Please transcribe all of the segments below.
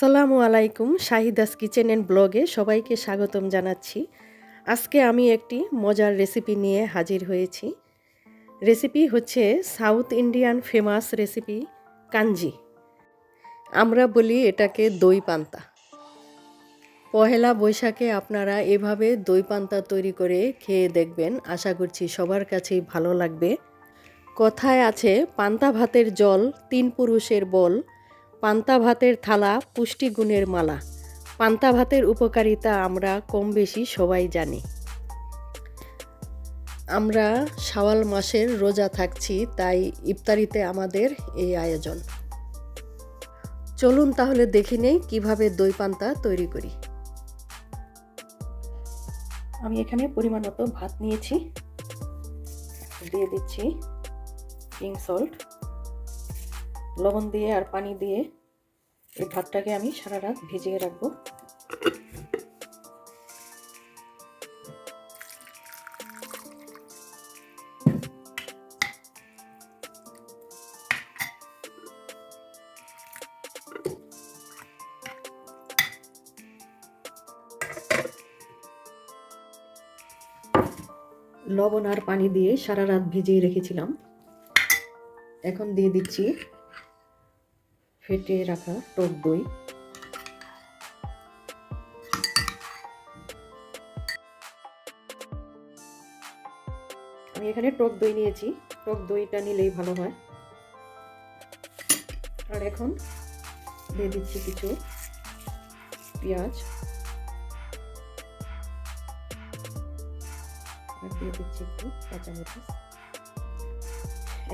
আসসালামু আলাইকুম Shahida's kitchen and ব্লগে সবাইকে স্বাগতম জানাচ্ছি। আজকে আমি একটি মজার রেসিপি নিয়ে হাজির হয়েছি। রেসিপি হচ্ছে south Indian famous recipe kanji. আমরা বলি এটাকে দই পান্তা। পহেলা বৈশাখে আপনারা এভাবে দই পান্তা তৈরি করে খেয়ে দেখবেন। আশা করছি সবার কাছেই ভালো লাগবে। কথায় আছে, পান্তা ভাতের জল তিন পুরুষের বল। পান্তা ভাতের থালা পুষ্টিগুণের মালা। পান্তা ভাতের উপকারিতা আমরা কম বেশি সবাই জানি। আমরা শাওয়াল মাসের রোজা থাকছি, তাই ইফতারিতে আমাদের এই আয়োজন। চলুন তাহলে দেখে নেই কীভাবে দই পান্তা তৈরি করি। আমি এখানে পরিমাণ মতো ভাত নিয়েছি। দিয়ে দিচ্ছি পিঙ্ক সল্ট। লবণ দিয়ে আর পানি দিয়ে এই ভাতটাকে আমি সারা রাত ভিজিয়ে রাখব। লবণ আর পানি দিয়ে সারা রাত ভিজিয়ে রেখেছিলাম। এখন দিয়ে দিচ্ছি ফেটে রাখা টক দই। আমি এখানে টক দই নিয়েছি। টক দইটা নিলেই ভালো হয়। আর এখন দিয়ে দিচ্ছি কিছু পেঁয়াজ। দিয়ে দিচ্ছি একটু কাঁচামরিচ।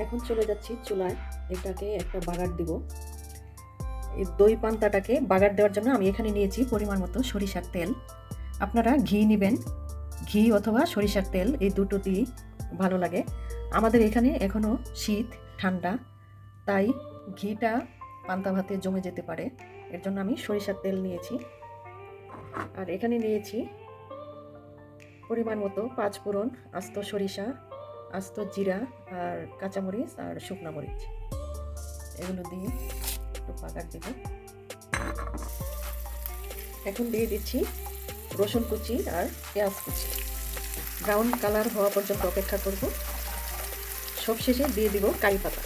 এখন চলে যাচ্ছি চুলায়। এটাকে একটা বাগার দিব। দই পান্তাটাকে বাগার দেওয়ার জন্য আমি এখানে নিয়েছি পরিমাণ মতো সরিষার তেল। আপনারা ঘি নেবেন, ঘি অথবা সরিষার তেল, এই দুটোতেই ভালো লাগে। আমাদের এখানে এখনও শীত, ঠান্ডা, তাই ঘিটা পান্তা ভাতে জমে যেতে পারে। এর জন্য আমি সরিষার তেল নিয়েছি। আর এখানে নিয়েছি পরিমাণ মতো পাঁচ ফোড়ন আস্ত সরিষা, আস্ত জিরা আর কাঁচামরিচ আর শুকনা মরিচ। এগুলো দিয়ে একটু পাকার দিব এখন দিয়ে দিচ্ছি রসুন কুচি আর পেঁয়াজ কুচি। ব্রাউন কালার হওয়া পর্যন্ত অপেক্ষা করব। সবশেষে দিয়ে দিব কারি পাতা।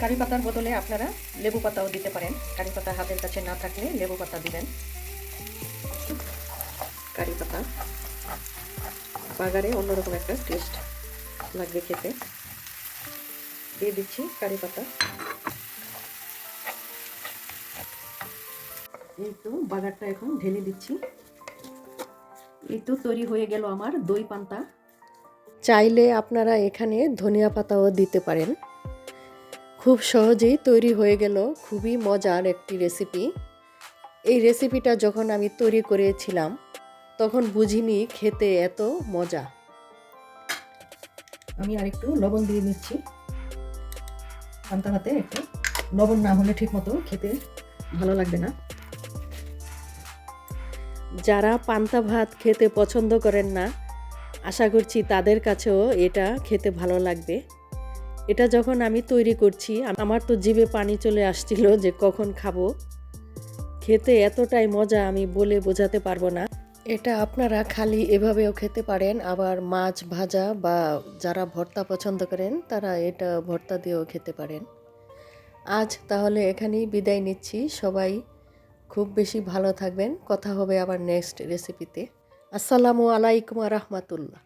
কারি পাতার বদলে আপনারা লেবু পাতাও দিতে পারেন। কারি পাতা হাতের কাছে না থাকলে লেবু পাতা দিবেন। কারি পাতা বাগারে অন্যরকম একটা টেস্ট লাগবে খেতে। দিয়ে দিচ্ছি কারি পাতা। এই তো বাগারটা এখন ঢেলে দিচ্ছি। এই তো তৈরি হয়ে গেল আমার দই পান্তা। চাইলে আপনারা এখানে ধনিয়া পাতাও দিতে পারেন। খুব সহজেই তৈরি হয়ে গেল খুবই মজার একটি রেসিপি এই রেসিপিটা যখন আমি তৈরি করেছিলাম তখন বুঝিনি খেতে এত মজা। আমি আরেকটু লবণ দিয়ে নিচ্ছি পান্তা ভাতে একটু লবণ না হলে ঠিক মতো খেতে ভালো লাগবে না। যারা পান্তা ভাত খেতে পছন্দ করেন না, আশা করছি তাদের কাছেও এটা খেতে ভালো লাগবে। এটা যখন আমি তৈরি করছি আমার তো জিভে পানি চলে আসছিল যে কখন খাব। খেতে এতটাই মজা আমি বলে বোঝাতে পারব না। এটা আপনারা খালি এভাবেও খেতে পারেন, আবার মাছ ভাজা বা যারা ভর্তা পছন্দ করেন, তারা এটা ভর্তা দিয়েও খেতে পারেন। আজ তাহলে এখানেই বিদায় নিচ্ছি, সবাই খুব বেশি ভালো থাকবেন। কথা হবে আবার নেক্সট রেসিপিতে আসসালামু আলাইকুম রহমতুল্লাহ।